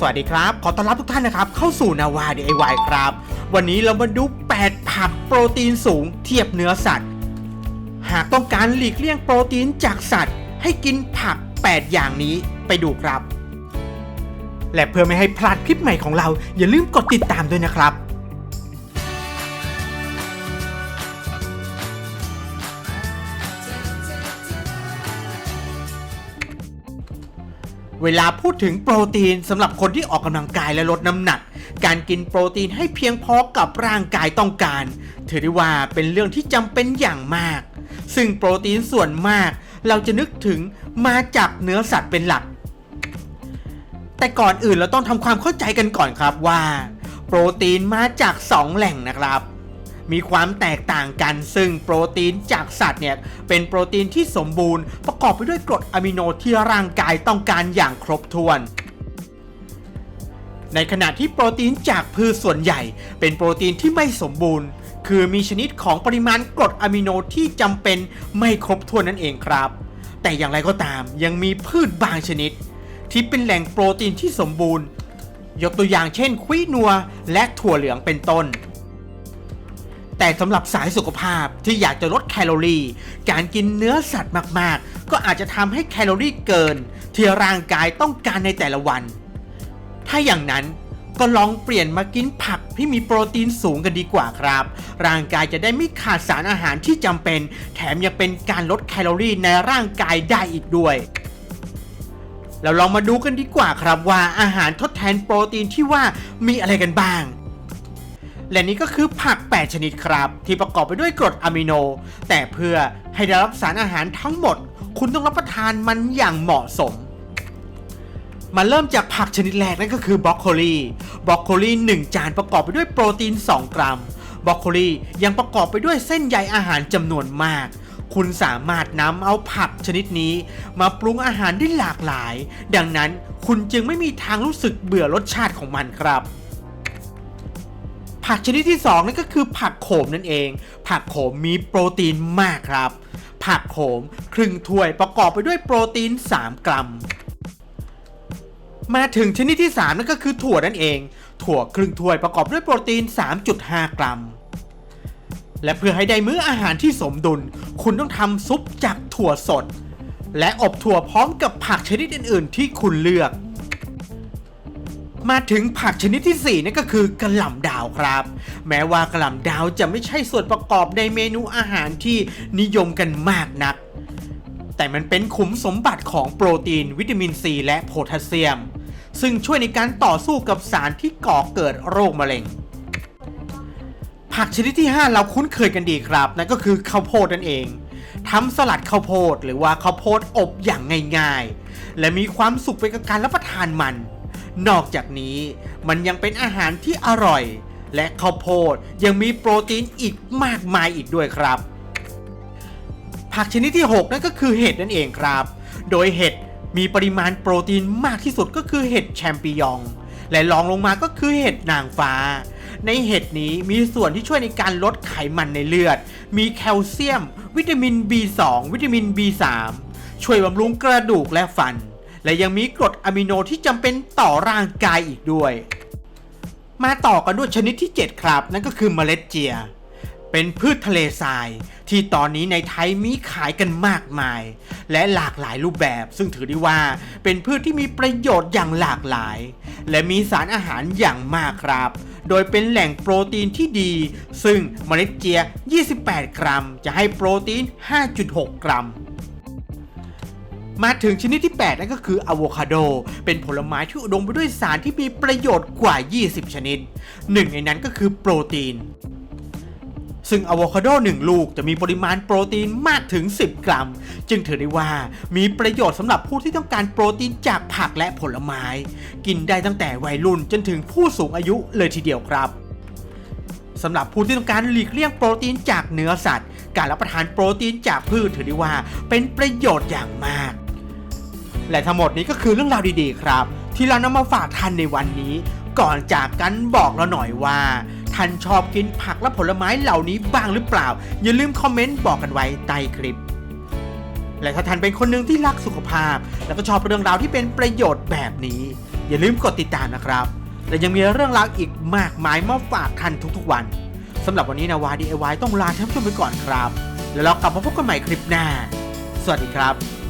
สวัสดีครับ ขอต้อนรับทุกท่านนะครับ เข้าสู่นาวา DIY ครับ วันนี้เรามาดู 8 ผักโปรตีนสูงเทียบเนื้อสัตว์ หากต้องการหลีกเลี่ยงโปรตีนจากสัตว์ ให้กินผัก 8 อย่างนี้ไปดูครับ และเพื่อไม่ให้พลาดคลิปใหม่ของเรา อย่าลืมกดติดตามด้วยนะครับ เวลาพูดถึงโปรตีนสำหรับคนที่ออกกำลังกายและลดน้ำหนัก การกินโปรตีนให้เพียงพอกับร่างกายต้องการ ถือได้ว่าเป็นเรื่องที่จำเป็นอย่างมาก ซึ่งโปรตีนส่วนมาก เราจะนึกถึงมาจากเนื้อสัตว์เป็นหลัก แต่ก่อนอื่นเราต้องทำความเข้าใจกันก่อนครับว่า โปรตีนมาจาก 2 แหล่งนะครับ มีความแตกต่างกัน ซึ่งโปรตีนจากสัตว์เนี่ยเป็นโปรตีนที่สมบูรณ์ ประกอบไปด้วยกรดอะมิโนที่ร่างกายต้องการอย่างครบถ้วนในขณะที่โปรตีนจากพืชส่วนใหญ่ เป็นโปรตีนที่ไม่สมบูรณ์ คือมีชนิดของปริมาณกรดอะมิโนที่จำเป็นไม่ครบถ้วนนั่นเองครับ แต่อย่างไรก็ตามยังมีพืชบางชนิด ที่เป็นแหล่งโปรตีนที่สมบูรณ์ ยกตัวอย่างเช่นคุยนัวและถั่วเหลืองเป็นต้น แต่สำหรับสายสุขภาพที่อยากจะลดแคลอรี่ การกินเนื้อสัตว์มากๆ ก็อาจจะทำให้แคลอรี่เกิน ที่ร่างกายต้องการในแต่ละวัน ถ้าอย่างนั้นก็ลองเปลี่ยนมากินผักที่มีโปรตีนสูงกันดีกว่าครับ ร่างกายจะได้ไม่ขาดสารอาหารที่จำเป็น แถมยังเป็นการลดแคลอรี่ในร่างกายได้อีกด้วย เราลองมาดูกันดีกว่าครับว่าอาหารทดแทนโปรตีนที่ว่ามีอะไรกันบ้าง และนี่ก็คือผัก 8 ชนิดครับ ที่ประกอบไปด้วยกรดอะมิโน แต่เพื่อให้ได้รับสารอาหารทั้งหมด คุณต้องรับประทานมันอย่างเหมาะสมมาเริ่มจากผักชนิดแรกนั่นก็คือบรอกโคลีบรอกโคลี1 จานประกอบไปด้วยโปรตีน 2 กรัมบรอกโคลียังประกอบไปด้วยเส้นใยอาหารจำนวนมาก คุณสามารถนำเอาผักชนิดนี้ มาปรุงอาหารได้หลากหลาย ดังนั้นคุณจึงไม่มีทางรู้สึกเบื่อรสชาติของมันครับ ผักชนิดที่ 2นั่นก็คือผักโขมนั่นเอง ผักโขมมีโปรตีนมากครับ ผักโขมครึ่งถ้วยประกอบไปด้วยโปรตีน 3 กรัม มาถึงชนิดที่ 3 นั่นก็คือถั่วนั่นเอง ถั่วครึ่งถ้วยประกอบด้วยโปรตีน 3.5 กรัม และเพื่อให้ได้มื้ออาหารที่สมดุล คุณต้องทำซุปจากถั่วสด และอบถั่วพร้อมกับผักชนิดอื่น ๆ ที่คุณเลือก มาถึงผักชนิดที่ 4นั่นก็คือกระหล่ำดาวครับ แม้ว่ากระหล่ำดาวจะไม่ใช่ส่วนประกอบในเมนูอาหารที่นิยมกันมากนัก แต่มันเป็นขุมสมบัติของโปรตีน วิตามินซีและโพแทสเซียม ซึ่งช่วยในการต่อสู้กับสารที่ก่อเกิดโรคมะเร็งผักชนิดที่ 5 เราคุ้นเคยกันดีครับนั่นก็คือข้าวโพดนั่นเองทำสลัดข้าวโพดหรือว่าข้าวโพดอบอย่างง่ายๆ และมีความสุขไปกับการรับประทานมัน นอกจากนี้มันยังเป็นอาหารที่อร่อย และข้าวโพดยังมีโปรตีนอีกมากมายอีกด้วยครับ ผักชนิดที่ 6 นั่นก็คือเห็ดนั่นเองครับ โดยเห็ดมีปริมาณโปรตีนมากที่สุดก็คือเห็ดแชมปิญอง และรองลงมาก็คือเห็ดนางฟ้า ในเห็ดนี้มีส่วนที่ช่วยในการลดไขมันในเลือด มีแคลเซียม วิตามิน B2 วิตามิน B3 ช่วยบำรุงกระดูกและฟัน และยังมีกรดอะมิโนที่จำเป็นต่อร่างกายอีกด้วย มาต่อกันด้วยชนิดที่ 7 ครับ นั่นก็คือเมล็ดเจีย เป็นพืชทะเลทราย ที่ตอนนี้ในไทยมีขายกันมากมาย และหลากหลายรูปแบบ ซึ่งถือได้ว่าเป็นพืชที่มีประโยชน์อย่างหลากหลาย และมีสารอาหารอย่างมากครับโดยเป็นแหล่งโปรตีนที่ดี ซึ่งเมล็ดเจีย 28 กรัม จะให้โปรตีน 5.6 กรัม มาถึงชนิดที่ 8 นั่นก็คืออะโวคาโด เป็นผลไม้ที่อุดมไปด้วยสารที่มีประโยชน์กว่า 20 ชนิด หนึ่งในนั้นก็คือโปรตีน ซึ่งอะโวคาโด 1 ลูกจะมีปริมาณโปรตีนมากถึง 10 กรัม จึงถือได้ว่ามีประโยชน์สำหรับผู้ที่ต้องการโปรตีนจากผักและผลไม้ กินได้ตั้งแต่วัยรุ่นจนถึงผู้สูงอายุเลยทีเดียวครับสำหรับผู้ที่ต้องการหลีกเลี่ยงโปรตีนจากเนื้อสัตว์ การรับประทานโปรตีนจากพืชถือได้ว่าเป็นประโยชน์อย่างมาก และทั้งหมดนี้ก็คือเรื่องราวดีๆครับ ที่เรานำมาฝากท่านในวันนี้ ก่อนจากกันบอกเราหน่อยว่าท่านชอบกินผักและผลไม้เหล่านี้บ้างหรือเปล่า อย่าลืมคอมเมนต์บอกกันไว้ใต้คลิป และถ้าท่านเป็นคนหนึ่งที่รักสุขภาพ แล้วก็ชอบเรื่องราวที่เป็นประโยชน์แบบนี้ อย่าลืมกดติดตามนะครับ และยังมีเรื่องราวอีกมากมายมาฝากท่านทุกๆวันสำหรับวันนี้นาวา DIY ต้องลาท่านผู้ชมไปก่อนครับ แล้วเรากลับมาพบกันใหม่คลิปหน้า สวัสดีครับ